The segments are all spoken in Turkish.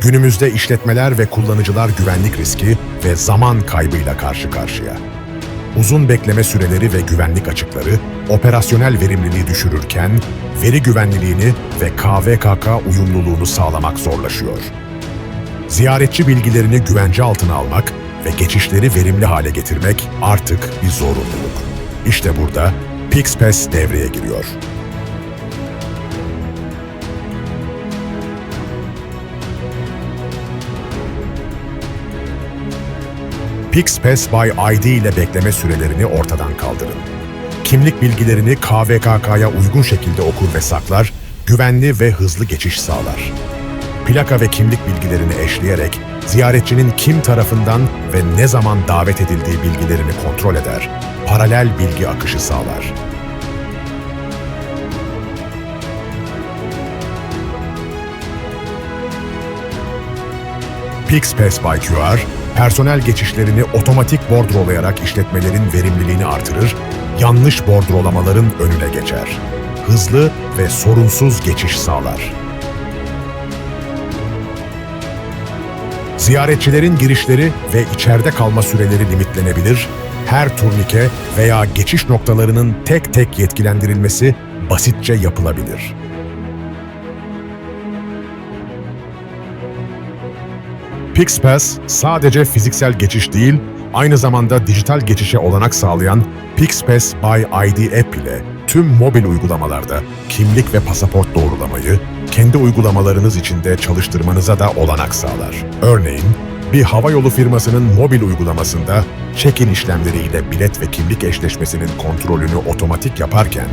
Günümüzde işletmeler ve kullanıcılar güvenlik riski ve zaman kaybıyla karşı karşıya. Uzun bekleme süreleri ve güvenlik açıkları operasyonel verimliliği düşürürken veri güvenliğini ve KVKK uyumluluğunu sağlamak zorlaşıyor. Ziyaretçi bilgilerini güvence altına almak ve geçişleri verimli hale getirmek artık bir zorunluluk. İşte burada PixPass devreye giriyor. PixPass by ID ile bekleme sürelerini ortadan kaldırın. Kimlik bilgilerini KVKK'ya uygun şekilde okur ve saklar, güvenli ve hızlı geçiş sağlar. Plaka ve kimlik bilgilerini eşleyerek ziyaretçinin kim tarafından ve ne zaman davet edildiği bilgilerini kontrol eder, paralel bilgi akışı sağlar. PixPass by QR, personel geçişlerini otomatik bordrolayarak işletmelerin verimliliğini artırır, yanlış bordrolamaların önüne geçer. Hızlı ve sorunsuz geçiş sağlar. Ziyaretçilerin girişleri ve içeride kalma süreleri limitlenebilir, her turnike veya geçiş noktalarının tek tek yetkilendirilmesi basitçe yapılabilir. PixPass sadece fiziksel geçiş değil, aynı zamanda dijital geçişe olanak sağlayan PixPass by ID app ile tüm mobil uygulamalarda kimlik ve pasaport doğrulamayı kendi uygulamalarınız içinde çalıştırmanıza da olanak sağlar. Örneğin, bir havayolu firmasının mobil uygulamasında check-in işlemleriyle bilet ve kimlik eşleşmesinin kontrolünü otomatik yaparken,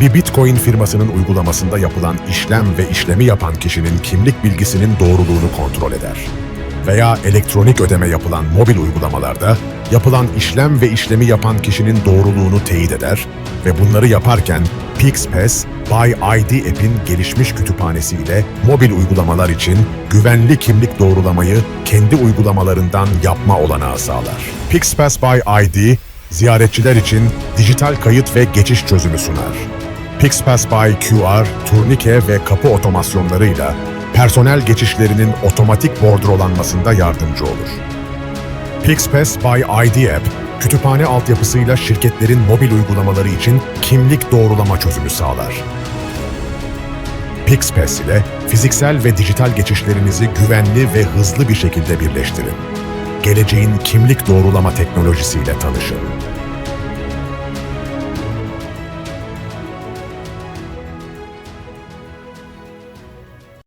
bir Bitcoin firmasının uygulamasında yapılan işlem ve işlemi yapan kişinin kimlik bilgisinin doğruluğunu kontrol eder veya elektronik ödeme yapılan mobil uygulamalarda yapılan işlem ve işlemi yapan kişinin doğruluğunu teyit eder ve bunları yaparken PixPass by ID app'in gelişmiş kütüphanesiyle mobil uygulamalar için güvenli kimlik doğrulamayı kendi uygulamalarından yapma olanağı sağlar. PixPass by ID, ziyaretçiler için dijital kayıt ve geçiş çözümü sunar. PixPass by QR, turnike ve kapı otomasyonlarıyla personel geçişlerinin otomatik bordrolanmasında yardımcı olur. PixPass by ID App, kütüphane altyapısıyla şirketlerin mobil uygulamaları için kimlik doğrulama çözümü sağlar. PixPass ile fiziksel ve dijital geçişlerinizi güvenli ve hızlı bir şekilde birleştirin. Geleceğin kimlik doğrulama teknolojisiyle tanışın.